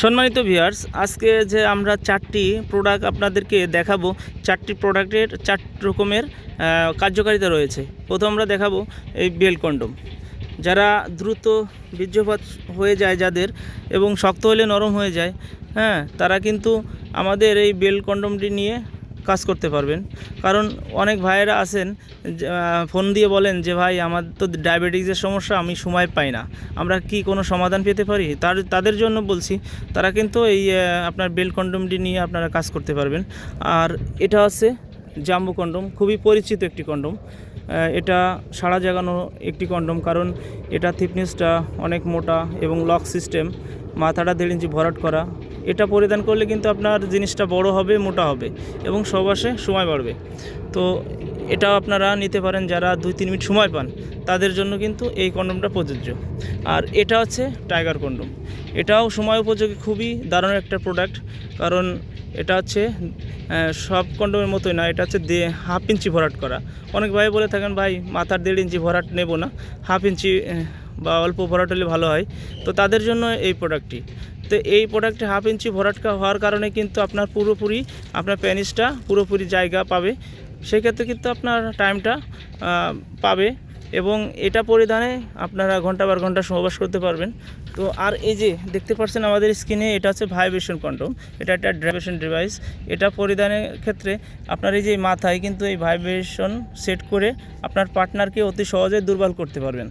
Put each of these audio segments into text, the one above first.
সম্মানিত ভিউয়ার্স আজকে যে আমরা চারটি প্রোডাক্ট আপনাদেরকে দেখাবো, চারটি প্রোডাক্টের চার রকমের কার্যকারিতা রয়েছে। প্রথম আমরা দেখাবো এই বেল কন্ডম। যারা দ্রুত বীর্যপাত হয়ে যায় যাদের এবং শক্ত হলে নরম হয়ে যায় হ্যাঁ তারা কিন্তু আমাদের এই বেল কন্ডমটি নিয়ে কাজ করতে পারবেন। কারণ অনেক ভাইয়েরা আছেন ফোন দিয়ে বলেন যে, ভাই, আমার তো ডায়াবেটিসের সমস্যা, আমি সময় পাই না। আমরা কি কোনো সমাধান পেতে পারি? তার, তাদের জন্য বলছি, তারা কিন্তু এই আপনার বেল কন্ডমটি নিয়ে আপনারা কাজ করতে পারবেন। আর এটা হচ্ছে জাম্বু কন্ডম, খুবই পরিচিত একটি কন্ডম। এটা সাড়া জাগানো একটি কন্ডম, কারণ এটা থিকনেসটা অনেক মোটা এবং লক সিস্টেম, মাথাটা দেড় ইঞ্চি ভরাট করা এটা পরিধান করলে কিন্তু আপনার জিনিসটা বড় হবে, মোটা হবে এবং সবাসে সময় বাড়বে। তো এটাও আপনারা নিতে পারেন যারা দুই তিন মিনিট সময় পান, তাদের জন্য কিন্তু এই কন্ডমটা প্রযোজ্য। আর এটা হচ্ছে টাইগার কন্ডম। এটাও সময় উপযোগী, খুবই দারুণ একটা প্রোডাক্ট কারণ এটা হচ্ছে সব কন্ডমের মতোই না, এটা হচ্ছে হাফ ইঞ্চি ভরাট করা। অনেক ভাই বলে থাকেন, ভাই, মাথার দেড় ইঞ্চি ভরাট নেব না। হাফ ইঞ্চি বা অল্প ভরাট হলে ভালো হয়। তো তাদের জন্য এই প্রোডাক্টটি তো এই প্রোডাক্টে হাফ ইঞ্চি ভরাট কা- হওয়ার কারণে কিন্তু আপনার পুরোপুরি আপনার প্যানিসটা পুরোপুরি জায়গা পাবে। সেক্ষেত্রে কিন্তু আপনার টাইমটা পাবে এবং এটা পরিধানে আপনারা ঘণ্টা বার ঘণ্টা সহবাস করতে পারবেন। তো আর এই যে দেখতে পাচ্ছেন আমাদের স্কিনে এটা হচ্ছে ভাইব্রেশন কন্ট্রোল এটা একটা ড্রাইভেশন ডিভাইস এটা পরিধানের ক্ষেত্রে আপনার এই যে মাথায় কিন্তু এই ভাইব্রেশন সেট করে আপনার পার্টনারকে অতি সহজে দুর্বল করতে পারবেন।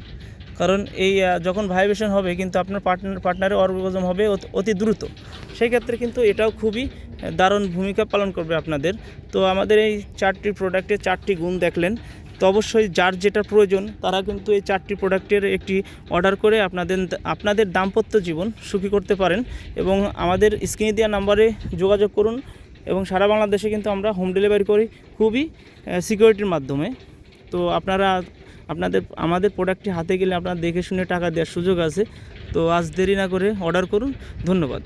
কারণ এই যখন ভাইব্রেশন হবে, কিন্তু আপনার পার্টনার পার্টনারের অর্গজম হবে অতি দ্রুত। সেই ক্ষেত্রে কিন্তু এটাও খুবই দারুণ ভূমিকা পালন করবে আপনাদের। তো আমাদের এই চারটি প্রোডাক্টের চারটি গুণ দেখলেন, তো অবশ্যই যার যেটা প্রয়োজন, তারা কিন্তু এই চারটি প্রোডাক্টের একটি অর্ডার করে আপনাদের আপনাদের দাম্পত্য জীবন সুখী করতে পারেন এবং আমাদের স্ক্রিনে দেওয়া নাম্বারে যোগাযোগ করুন এবং সারা বাংলাদেশে কিন্তু আমরা হোম ডেলিভারি করি খুবই সিকিউরিটির মাধ্যমে। তো আপনারা আপনাদের, আমাদের প্রোডাক্টটি হাতে গেলে আপনারা দেখে শুনে টাকা দেওয়ার সুযোগ আছে। তো আজ দেরি না করে অর্ডার করুন। ধন্যবাদ।